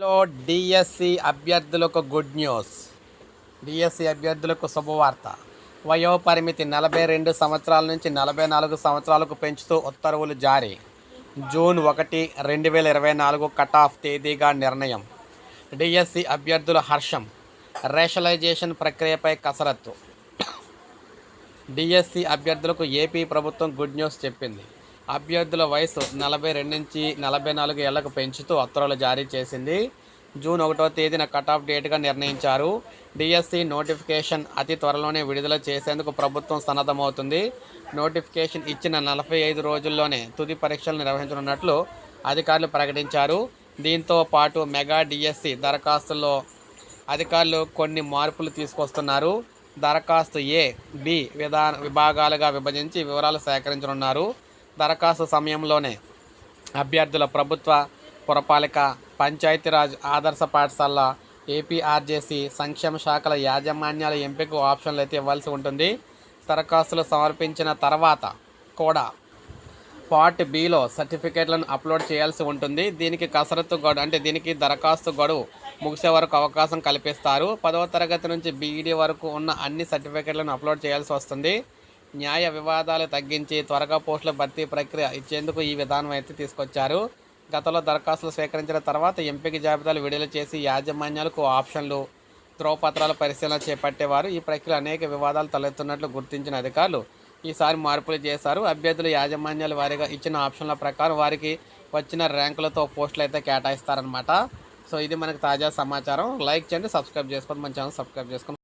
లో డిఎస్సి అభ్యర్థులకు good news DSC అభ్యర్థులకు శుభవార్త. వయో పరిమితి నలభై రెండు సంవత్సరాల నుంచి నలభై నాలుగు సంవత్సరాలకు పెంచుతూ ఉత్తర్వులు జారీ. జూన్ ఒకటి రెండు వేల ఇరవై నాలుగు కట్ ఆఫ్ తేదీగా నిర్ణయం. డిఎస్సి అభ్యర్థుల హర్షం. రేషలైజేషన్ ప్రక్రియపై కసరత్తు. డిఎస్సి అభ్యర్థులకు ఏపీ ప్రభుత్వం గుడ్ న్యూస్ చెప్పింది. అభ్యర్థుల వయసు నలభై రెండు నుంచి నలభై నాలుగు ఏళ్ళకు పెంచుతూ ఉత్తర్వులు జారీ చేసింది. జూన్ ఒకటో తేదీన కట్ ఆఫ్ డేట్గా నిర్ణయించారు. డిఎస్సి నోటిఫికేషన్ అతి త్వరలోనే విడుదల చేసేందుకు ప్రభుత్వం సన్నద్ధమవుతుంది. నోటిఫికేషన్ ఇచ్చిన నలభై ఐదు రోజుల్లోనే తుది పరీక్షలు నిర్వహించనున్నట్లు అధికారులు ప్రకటించారు. దీంతో పాటు మెగా డిఎస్సి దరఖాస్తుల్లో అధికారులు కొన్ని మార్పులు తీసుకొస్తున్నారు. దరఖాస్తు ఏ బి విధాన విభాగాలుగా విభజించి వివరాలు సేకరించనున్నారు. దరఖాస్తు సమయంలోనే అభ్యర్థుల ప్రభుత్వ పురపాలిక పంచాయతీరాజ్ ఆదర్శ పాఠశాల ఏపీఆర్జేసి సంక్షేమ శాఖల యాజమాన్యాల ఎంపిక ఆప్షన్లు అయితే ఇవ్వాల్సి ఉంటుంది. దరఖాస్తులు సమర్పించిన తర్వాత కూడా పార్ట్ బిలో సర్టిఫికేట్లను అప్లోడ్ చేయాల్సి ఉంటుంది. దీనికి కసరత్తు గడువు అంటే దీనికి దరఖాస్తు గడువు ముగిసే వరకు అవకాశం కల్పిస్తారు. పదవ తరగతి నుంచి బీఈడీ వరకు ఉన్న అన్ని సర్టిఫికేట్లను అప్లోడ్ చేయాల్సి వస్తుంది. న్యాయ వివాదాలు తగ్గించి త్వరగా పోస్టుల భర్తీ ప్రక్రియ ఇచ్చేందుకు ఈ విధానం అయితే తీసుకొచ్చారు. గతంలో దరఖాస్తులు స్వీకరించిన తర్వాత ఎంపిక జాబితాలు విడుదల చేసి యాజమాన్యాలకు ఆప్షన్లు ధ్రువపత్రాల పరిశీలన చేపట్టేవారు. ఈ ప్రక్రియ అనేక వివాదాలు తలెత్తున్నట్లు గుర్తించిన అధికారులు ఈసారి మార్పులు చేశారు. అభ్యర్థులు యాజమాన్యాలు వారిగా ఇచ్చిన ఆప్షన్ల ప్రకారం వారికి వచ్చిన ర్యాంకులతో పోస్టులు అయితే కేటాయిస్తారనమాట సో ఇది మనకు తాజా సమాచారం. లైక్ చేయండి సబ్స్క్రైబ్ చేసుకోండి. మన ఛానల్ సబ్స్క్రైబ్ చేసుకోండి.